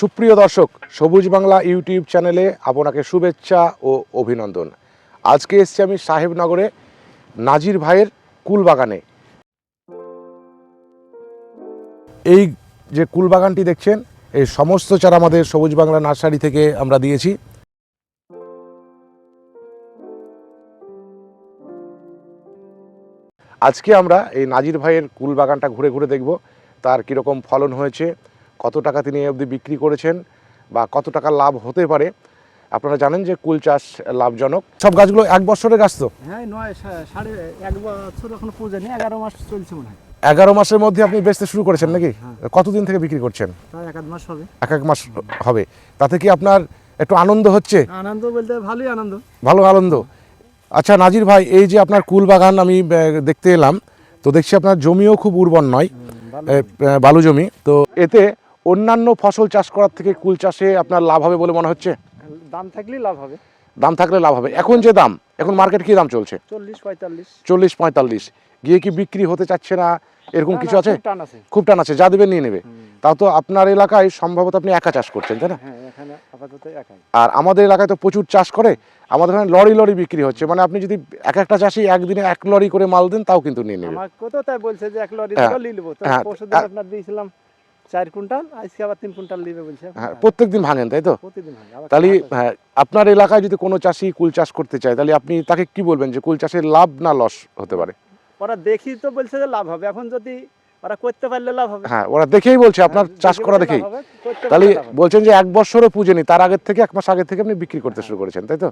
সুপ্রিয় দর্শক, সবুজ বাংলা ইউটিউব চ্যানেলে আপনাকে শুভেচ্ছা ও অভিনন্দন। আজকে এসছি আমি সাহেবনগরে নাজির ভাইয়ের কুলবাগানে। এই যে কুলবাগানটি দেখছেন, এই সমস্ত চারা আমাদের সবুজ বাংলা নার্সারি থেকে আমরা দিয়েছি। আজকে আমরা এই নাজির ভাইয়ের কুল বাগানটা ঘুরে ঘুরে দেখব, তার কীরকম ফলন হয়েছে কত টাকা তিনি অবধি বিক্রি করেছেন বা কত টাকা লাভ হতে পারে। আপনারা জানেন যে কুল চাষ লাভজনক। সব গাছগুলো এক বছরের গাছ তো? হ্যাঁ নয় সাড়ে এক বছর এখনও পূজা নেই এগারো মাস চলছে মনে হয়। এগারো মাসের মধ্যে আপনি বেচতে শুরু করেছেন নাকি? হ্যাঁ। কতদিন থেকে বিক্রি করছেন? তাই এক মাস হবে। এক এক মাস হবে। তাতে কি আপনার একটু আনন্দ হচ্ছে? আনন্দ বলতে ভালোই আনন্দ। ভালো আনন্দ। আচ্ছা নাজির ভাই এই যে আপনার কুল বাগান আমি দেখতে এলাম তো দেখছি আপনার জমিও খুব উর্বর নয়। বালু জমি তো এতে অন্যান্য ফসল চাষ করার থেকে কুল চাষে আপনার লাভ হবে বলে মনে হচ্ছে? দাম থাকলেই লাভ হবে। দাম থাকলে লাভ হবে। এখন যে দাম এখন মার্কেট কি দাম চলছে? চল্লিশ পঁয়তাল্লিশ। চল্লিশ পঁয়তাল্লিশ। গিয়ে কি বিক্রি হতে চাচ্ছে না? এরকম কিছু আছে? খুব টান আছে। যা দেবেন নিয়ে নেবে। তাও তো আপনার এলাকায় সম্ভবত আপনি একা চাষ করছেন তাই না? হ্যাঁ আর আমাদের এলাকায় তো প্রচুর চাষ করে আমাদের এখানে লরি লরি বিক্রি হচ্ছে। মানে আপনি যদি এক একটা চাষি একদিনে এক লরি করে মাল দেন তাও কিন্তু নিয়ে নেবে। আমার তাই বলছে যে এক লরি হ্যাঁ, হ্যাঁ, চার কুইন্টাল আজকে আবার তিন কুইন্টাল নিবে বলছে। হ্যাঁ প্রত্যেক দিন ভাঙেন তাই তো? প্রতিদিন হয় আবার তাহলে হ্যাঁ। আপনার এলাকায় যদি কোনো চাষি কুল চাষ করতে চায় তাহলে আপনি তাকে কি বলবেন যে কুল চাষের লাভ না লস হতে পারে? ওরা দেখি তো বলছে যে লাভ হবে এখন যদি ওরা করতে পারলে লাভ হবে। হ্যাঁ ওরা দেখেই বলছে আপনার হ্যাঁ, চাষ করা দেখেই। তাহলে। বলছেন যে এক বছরও পুজেনি তার আগের থেকে এক মাস আগের থেকে আপনি বিক্রি করতে শুরু করেছেন তাই। তা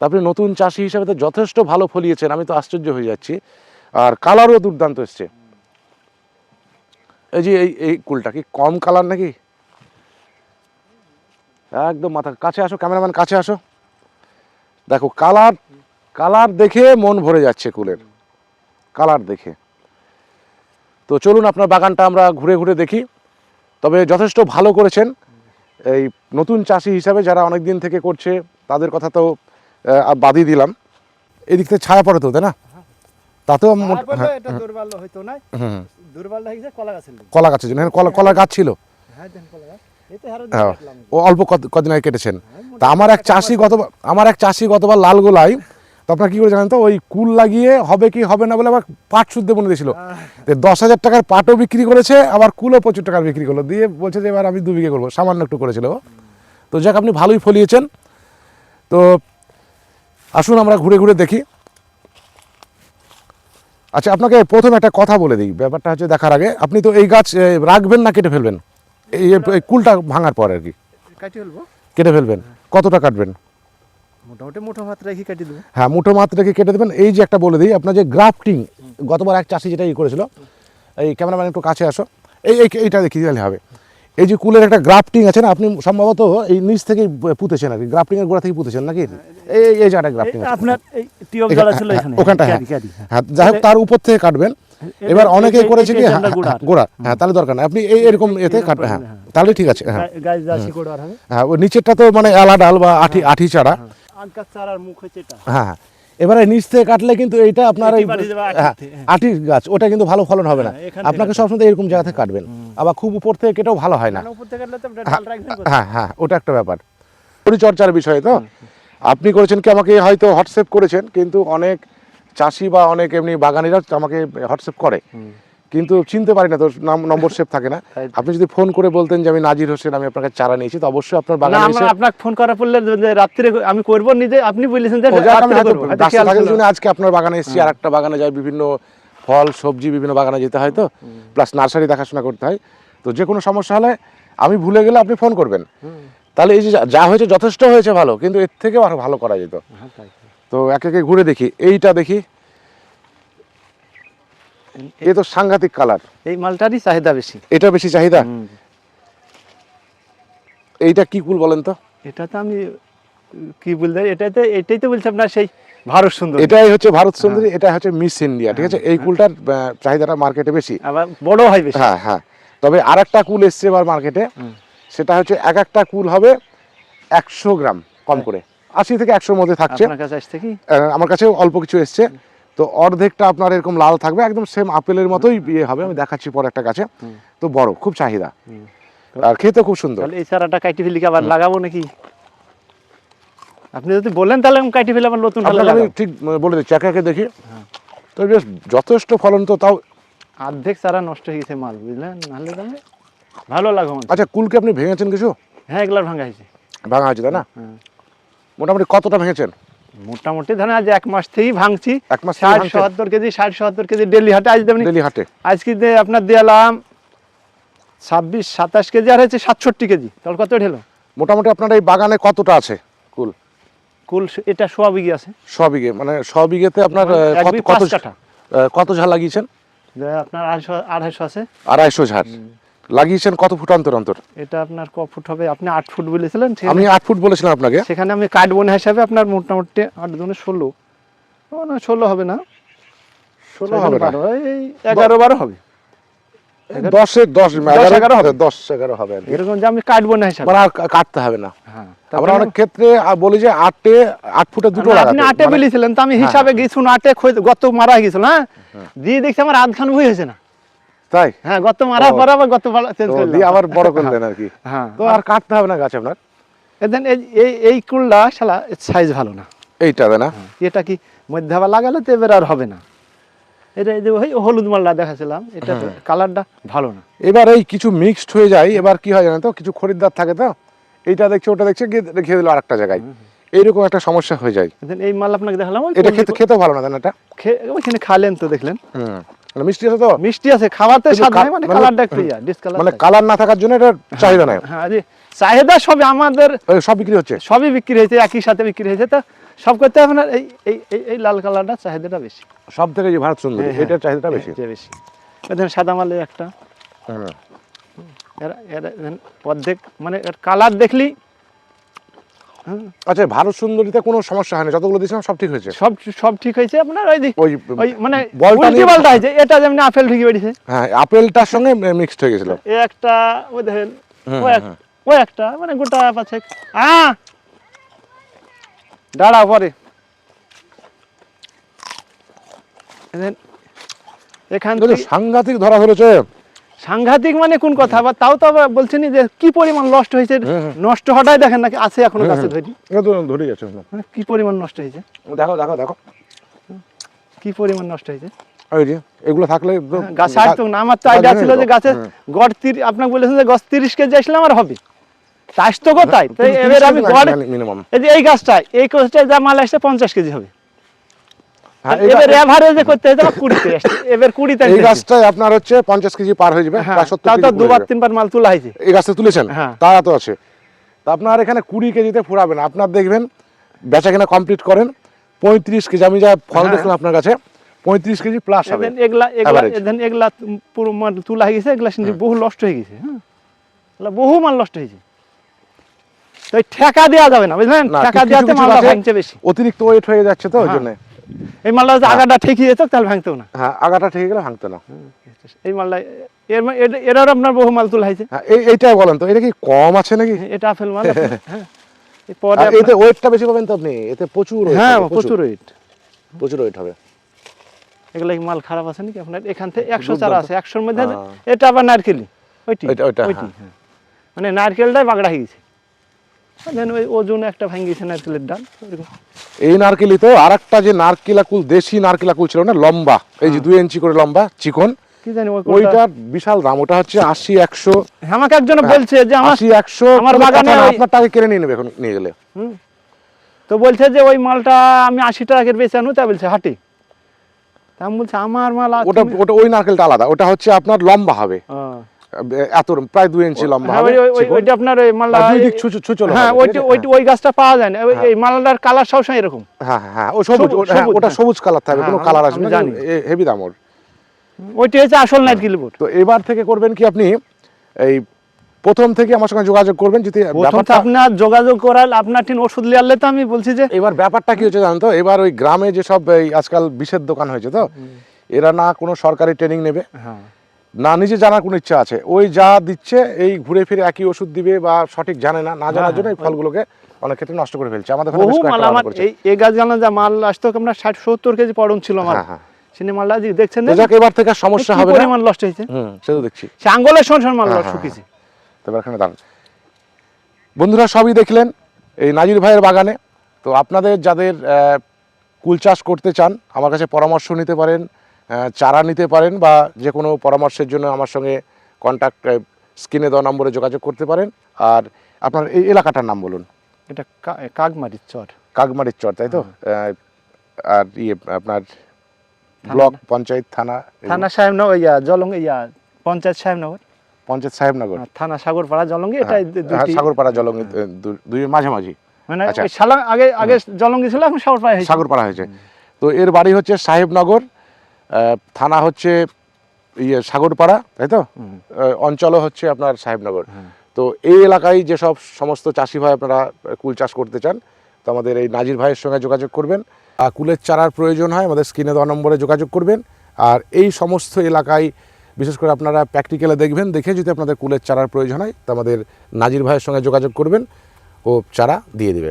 আপনি নতুন চাষি হিসেবে তো যথেষ্ট ভালো ফলিয়েছেন আমি তো আশ্চর্য হয়ে যাচ্ছি। আর কালারও দুর্দান্ত এসছে। এই যে এই এই কুলটা কি কম কালার নাকি? একদম মাথা কাছে আসো ক্যামেরাম্যান কাছে আসো। দেখো কালার কালার দেখে মন ভরে যাচ্ছে কুলের। কালার দেখে। তো চলুন আপনার বাগানটা আমরা ঘুরে ঘুরে দেখি। তবে যথেষ্ট ভালো করেছেন এই নতুন চাষি হিসাবে যারা অনেক দিন থেকে করছে, তাদের কথা তো বাদই দিলাম। এদিক থেকে ছায়া পড়ে তো, তাই না? তাতেও হ্যাঁ, হয়ে। কলা গাছের জন্য কলা কলার গাছ ছিল। হ্যাঁ কলা গাছ। দেখলাম ও অল্প কদিন আগে কেটেছেন। তা আমার এক চাষি গতবার আমার এক চাষি গতবার লাল গোলাই। তো আপনার কি করে জানেন তো ওই কুল লাগিয়ে হবে কি হবে না বলে আবার পাট শুদ্ধ বনে দিয়েছিল। দশ হাজার টাকার পাটও বিক্রি করেছে আবার কুলও প্রচুর টাকার বিক্রি করল। দিয়ে বলছে যে এবার আমি দু বিঘে করব। সামান্য একটু করেছিল তো যাক আপনি ভালোই ফলিয়েছেন। তো আসুন আমরা ঘুরে ঘুরে দেখি। আচ্ছা আপনাকে প্রথম একটা কথা বলে দিই ব্যাপারটা হচ্ছে দেখার আগে। আপনি তো এই গাছ রাখবেন না কেটে ফেলবেন? এই কুলটা ভাঙার পর আর কি। কাটি ফেলব? কেটে ফেলবেন। কতটা কাটবেন? মোটামুটি মুঠো মাত্রা রেখে কেটে দেবেন হ্যাঁ মুঠো মাত্রা রেখে কেটে দেবেন। এই যে একটা বলে দিই আপনার যে গ্রাফটিং গতবার এক চাষি যেটা ই করেছিল এই ক্যামেরাম্যান একটু কাছে আসো। এই এই- এইটা দেখি তাহলে হবে। এই যে কুলের একটা গ্রাফটিং আছে না আপনি সম্ভবত এই নিচ থেকে পুঁতেছেন আর কি গ্রাফটিংয়ের গোড়া থেকে পুঁতেছেন নাকি? এই এই- গ্রাফটিং আপনার এই টিউব জ্বালা ছিল এখানে ওখানটা, হ্যাঁ। হ্যাঁ। যাই হোক তার উপর থেকে কাটবেন। এবার এটা- করেছে কি হ্যাঁ। গোড়া। হ্যাঁ তাহলে দরকার নেই। আপনি এই এরকম এতে কাটবেন হ্যাঁ হ্যাঁ। তাহলে ঠিক আছে হ্যাঁ। হ্যাঁ। ওই নিচেরটা তো মানে আলা ডাল বা আঠি আঠি চারা আম চারার মুখ হচ্ছে এটা। হ্যাঁ হ্যাঁ। এবারে নিচ থেকে কাটলে কিন্তু এইটা আপনার এই আটির হ্যাঁ, হ্যাঁ। গাছ ওটা কিন্তু ভালো ফলন হবে না। হ্যাঁ, আপনাকে সবসময় এরকম জায়গা থেকে কাটবেন। আবার খুব উপর থেকে কেটেও ভালো হয় না। কোথায়? হ্যাঁ হ্যাঁ ওটা একটা ব্যাপার। পরিচর্যার বিষয়ে তো? আপনি করেছেন কি? আমাকে হয়তো হোয়াটসঅ্যাপ করেছেন কিন্তু অনেক চাষি বা অনেক এমনি বাগানিরা আমাকে হোয়াটসঅ্যাপ করে। কিন্তু চিনতে পারি না তো নাম নম্বর সেভ থাকে না। আপনি যদি ফোন করে বলতেন যে আমি নাজির হোসেন আমি আপনার কাছে চারা নিয়েছি তো অবশ্যই আপনার বাগানে এসে আপনাকে ফোন করা পড়লে যে রাত্রে আমি করব নিজে আপনি বলেছেন যে রাত্রে করব, আজকে আপনার বাগানে এসেছি আর একটা বাগানে যাই বিভিন্ন ফল সবজি বিভিন্ন বাগানে যেতে হয় তো। প্লাস নার্সারি দেখাশোনা করতে হয়। তো যে কোনো সমস্যা হলে আমি ভুলে গেলে আপনি ফোন করবেন। তাহলে এই যে যা- যা হয়েছে যথেষ্ট হয়েছে ভালো কিন্তু এর থেকেও আরও ভালো করা যেত। হ্যাঁ, তো একে একে ঘুরে দেখি। এইটা দেখি। এ তো সাংঘাতিক কালার। এই মালটারই চাহিদা বেশি। এটা বেশি চাহিদা? এইটা কি কুল বলেন তো? এটা তো আমি কি বলতে এটাতে এটাই তো বলছি আপনার সেই ভারত সুন্দর। এটাই হচ্ছে ভারত সুন্দরী এটা হচ্ছে মিস ইন্ডিয়া ঠিক আছে? এই কুলটার চাহিদাটা মার্কেটে বেশি। আবার বড় হয় বেশি। হ্যাঁ হ্যাঁ। তবে আর একটা কুল এসছে এবার মার্কেটে। সেটা হচ্ছে এক একটা কুল হবে একশো গ্রাম কম করে। আশি থেকে একশোর মধ্যে থাকছে। আমার কাছে অল্প কিছু এসছে। তো অর্ধেকটা আপনার এরকম লাল থাকবে একদম সেম আপেলের মতোই ইয়ে হবে আমি দেখাচ্ছি পরে একটা গাছে। তো বড় খুব চাহিদা। আর খেতে খুব সুন্দর। তাহলে এই চারাটা কাটি ফেলি কি আবার লাগাবো নাকি? আপনি যদি বলেন তাহলে আমি কাটি ফেলে আবার নতুন আমি ঠিক বলে দিচ্ছি একে একে দেখি। তো বেশ যথেষ্ট ফলন তো তাও অর্ধেক চারা নষ্ট হয়ে গেছে মাল বুঝলেন? নাহলে তাহলে ভালো লাগবে আমার। আচ্ছা কুলকে আপনি ভেঙেছেন কিছু? হ্যাঁ এগুলার ভাঙা হয়েছে। ভাঙা হয়েছে তাই না? হ্যাঁ। মোটামুটি কতটা ভেঙেছেন? মোটামুটি ধরেন আজ এক মাস থেকেই ভাঙছি। এক মাস ষাট সত্তর কেজি ষাট সত্তর কেজি ডেলি হাটে আজ তেমনি ডেলি হাটে আজকে আপনার দিলাম ছাব্বিশ সাতাশ কেজি আর হচ্ছে সাতষট্টি কেজি। তাহলে কত ঢেলো? মোটামুটি আপনার এই বাগানে কতটা আছে কুল? কুল এটা সোয়া বিঘি আছে। ছ বিঘে মানে ছ বিঘেতে আপনার কত কত ঝাড় লাগিয়েছেন? আপনার আড়াইশো আড়াইশো আছে। আড়াইশো ঝাড় লাগিয়েছেন কত ফুট অন্তর অন্তর? এটা আপনার ক ফুট হবে? আপনি আট ফুট বলেছিলেন আমি আট ফুট বলেছিলাম আপনাকে। সেখানে আমি কাটবো না হিসাবে আপনার মোটামুটি আট দুনে ষোলো না ষোলো হবে না। ষোলো হবে না। এই এগারো বারো হবে। দশে দশ এগারো এগারো হবে। দশ এগারো হবে এরকম যে আমি কাটবো না হিসাবে। মানে আর কাটতে হবে না। হ্যাঁ আমরা অনেক ক্ষেত্রে বলি যে আটে আট ফুটে দুটো আপনি আটে মানে- বলেছিলেন তো আমি হিসাবে গেছি আটে গত মারা গেছিল হ্যাঁ? দিয়ে দেখছি আমার আধখান বই হয়েছে না। তাই? হ্যাঁ গত মারা পর আবার গত চেঞ্জ করলাম। দিয়ে আবার বড় করলেন আর কি। হ্যাঁ। তো আর কাটতে হবে না গাছ আপনার? এদেন এই- এই কুলটা শালা সাইজ ভালো না। এইটা না? এটা কি লাগালে তো এবার আর হবে না। এটা এই যে ওই হলুদ মালটা দেখাছিলাম এটা কালারটা ভালো না। এবার এই কিছু মিক্সড হয়ে যায় এবার কি হয় জানেন তো কিছু খরিদ্দার থাকে তো এইটা দেখছে ওটা দেখছে রেখে দিল আরেকটা জায়গায়। এইরকম একটা সমস্যা হয়ে যায়। এই মাল আপনাকে দেখালাম এটা খেতে খেতেও ভালো না এটা? ওইখানে খালেন তো দেখলেন। মানে মিষ্টি আছে তো? মিষ্টি আছে স্বাদ নাই মানে মানে- কালারটা একটু ইয়া ডিসকালার মানে কালার না থাকার জন্য এটা চাহিদা নাই। হ্যাঁ চাহিদা সবই আমাদের সব বিক্রি হচ্ছে? সবই বিক্রি হয়েছে একই সাথে বিক্রি হয়েছে। তো সব করতে আপনার এই এই এই- লাল কালারটা চাহিদাটা বেশি। সব থেকে যে ভারত সুন্দর হ্যাঁ, হ্যাঁ। চাহিদাটা বেশি? বেশি। এদের সাদা মালে একটা। এরা এরা অর্ধেক মানে কালার দেখলি আচ্ছা ভারত সুন্দরীতে কোনো সমস্যা হয়নি? যতগুলো দিয়েছিলাম সব ঠিক হয়েছে? সব সব ঠিক হয়েছে আপনার ওই ওই ওই মানে উল্টি পাল্টা হয়েছে। এটা যেমন আপেল ঢুকে বেরিয়েছে হ্যাঁ আপেলটার সঙ্গে মিক্সড হয়ে গেছিল। একটা ওই দেখেন ওই একটা মানে গোটা পাচ্ছে আ দাঁড়া পরে। এখান থেকে সাংঘাতিক ধরা ধরেছে। সাংঘাতিক মানে কোন কথা? আবার তাও তো বলছেন যে কি পরিমাণ নষ্ট হয়েছে? নষ্ট হটাই দেখেন নাকি? আছে এখনও গাছে ধরি। ধরে যাচ্ছে মানে কি পরিমাণ নষ্ট হয়েছে? দেখো দেখো দেখো। কি পরিমাণ নষ্ট হয়েছে? এগুলো থাকলে হ্যাঁ, গাছে আমার তো গাছ আইডিয়া ছিল যে গাছে গড় তিরিশ আপনাকে বলেছেন যে গাছ তিরিশ কেজি আসলে আমার হবে। তা কোথায়? এবার আমি গড় এই যে এই গাছটায় এই গাছটায় যা মাল আসছে পঞ্চাশ কেজি হবে। হ্যাঁ, এবার এবার- এভারেজে করতে হয়তো কুড়িতে আসছে। এবার কুড়িতে এই গাছটায় আপনার হচ্ছে পঞ্চাশ কেজি পার হয়ে যাবে হ্যাঁ প্রায় সত্তর তাও তো দুবার তিনবার মাল তোলা হয়েছে। এই গাছটা তুলেছেন? হ্যাঁ। তারা তো আছে। তা আপনার এখানে কুড়ি কেজিতে ফুরাবেন। আপনার দেখবেন বেচা কেনা কমপ্লিট করেন পঁয়ত্রিশ কেজি আমি যা ফল। দেখলাম আপনার কাছে পঁয়ত্রিশ কেজি প্লাস হবে। এগুলা এগুলা এগুলা পুরো মাল তোলা হয়ে গেছে এগুলা বহু নষ্ট হয়ে গেছে হ্যাঁ। বহু মাল নষ্ট হয়েছে তো ঠেকা দেওয়া যাবে না বুঝলেন? ঠেকা দেওয়াতে ভাঙছে বেশি। অতিরিক্ত ওয়েট হয়ে যাচ্ছে তো ওই। জন্য। এই মালটা আগাটা ঠেকিয়ে যেত তাহলে ভাঙতেও না। হ্যাঁ আগাটা ঠিক গেলে ভাঙতে না। এই মালটা এর মা- এর- এরারও আপনার বহু মাল তোলা হয়েছে হ্যাঁ এই এইটাই বলেন তো এটা কি কম আছে নাকি? এটা আপেল মাল হ্যাঁ। এতে ওয়েটটা বেশি পাবেন তো আপনি? এতে প্রচুর হ্যাঁ প্রচুর ওয়েট প্রচুর ওয়েট হবে। এগুলা মাল খারাপ আছে নাকি আপনার? এখান থেকে একশো চারা আছে একশোর মধ্যে হ্যাঁ। এটা আবার নারকেলি ওইটি ওইটা- ওইটা, ওইটি হ্যাঁ। হ্যাঁ। মানে নারকেলটাই বাগড়া হয়ে গেছে। দেন ওই ওজন একটা ভেঙে গেছে নারকেলের ডাল। এই নারকেলি তো আর একটা যে নারকেলা কুল দেশি নারকেলা কুল ছিল না লম্বা এই যে দুই ইঞ্চি করে লম্বা চিকন কি জানি ওই বিশাল দাম ওটা হচ্ছে আশি একশো। আমাকে একজন বলছে যে আমার আশি একশো আমার বাগানে ওই- আপনার টাকা কেড়ে নিয়ে নেবে এখন নিয়ে গেলে। তো বলছে যে ওই মালটা আমি আশি টাকার বেচে আনু তা বলছে হাটে। তা আমি বলছি আমার মাল ওটা ওটা ওই নারকেলটা আলাদা ওটা হচ্ছে আপনার লম্বা হবে। এত প্রায় দুই ইঞ্চি লম্বা হ্যাঁ। ওইটা আপনার মালটা দুই দিক হ্যাঁ ওইটা ওই গাছটা পাওয়া যায় না এই মালটার কালার সবসময় এরকম। হ্যাঁ হ্যাঁ হ্যাঁ ও সবুজ ওটা- হ্যাঁ, সবুজ, হ্যাঁ। কালার থাকবে হ্যাঁ, কোনো কালার আসবে না। হেভি দাম ওর। ওইটা হচ্ছে আসল বোর্ড তো এবার থেকে করবেন কি আপনি এই প্রথম থেকে আমার সঙ্গে যোগাযোগ করবেন যদি ব্যাপারটা আপনার যোগাযোগ করাল আপনার ঠিক ওষুধ লিয়ালে তো আমি বলছি যে এবার ব্যাপারটা কি হচ্ছে জানেন তো এবার ওই গ্রামে যে সব এই আজকাল বিষের দোকান হয়েছে তো এরা না কোনো সরকারি ট্রেনিং নেবে। হ্যাঁ। না নিজে জানার কোনো ইচ্ছা আছে। ওই যা দিচ্ছে এই ঘুরে ফিরে একই ওষুধ দিবে বা সঠিক জানে না না জানার জন্য এই ফলগুলোকে অনেক ক্ষেত্রে নষ্ট করে ফেলছে। আমাদের বহু মাল আমার এই এই গাছ জানা যা মাল আসতো আপনার ষাট সত্তর কেজি পড়ন ছিল আমার। হ্যাঁ, হ্যাঁ। সিনে মালটা যে দেখছেন না? যাক এবার থেকে সমস্যা হবে না? পরিমাণ নষ্ট হয়েছে? হুম তো দেখছি। সে আঙ্গলের মাল হ্যাঁ, হ্যাঁ, শুকিয়েছে। তবে এখানে দাঁড়ান। বন্ধুরা সবই দেখলেন এই নাজির ভাইয়ের বাগানে। তো আপনাদের যাদের আহ, কুল চাষ করতে চান আমার কাছে পরামর্শ নিতে পারেন। চারা নিতে পারেন বা যে কোনো পরামর্শের জন্য আমার সঙ্গে কন্ট্যাক্ট স্ক্রিনে দেওয়া নম্বরে যোগাযোগ করতে পারেন। আর আপনার এই এলাকাটার নাম বলুন। এটা কাকমারির চর। কাকমারির চর তাই তো? আর ইয়ে আপনার ব্লক পঞ্চায়েত থানা? থানা সাহেবনগর ইয়া জলং ইয়া পঞ্চায়েত সাহেবনগর। পঞ্চায়েত সাহেবনগর। আর থানা সাগরপাড়া জলঙ্গি এটা হ্যাঁ, হ্যাঁ, দুটি। সাগরপাড়া জলঙ্গি দুই মাঝামাঝি মানে আচ্ছা। আগে আগে জলঙ্গি ছিল এখন সাগরপাড়া হয়েছে। সাগরপাড়া হয়েছে। তো এর বাড়ি হচ্ছে সাহেবনগর। থানা হচ্ছে ইয়ে সাগরপাড়া তাই তো? অঞ্চলও হচ্ছে আপনার সাহেবনগর। তো এই এলাকায় যেসব সমস্ত চাষি ভাই আপনারা কুল চাষ করতে চান তো আমাদের এই নাজির ভাইয়ের সঙ্গে যোগাযোগ করবেন। আর কুলের চারার প্রয়োজন হয় আমাদের স্ক্রিনে দেওয়া নম্বরে যোগাযোগ করবেন। আর এই সমস্ত এলাকায় বিশেষ করে আপনারা প্র্যাকটিক্যালে দেখবেন দেখে যদি আপনাদের কুলের চারার প্রয়োজন হয় তো আমাদের নাজির ভাইয়ের সঙ্গে যোগাযোগ করবেন ও চারা দিয়ে দেবে।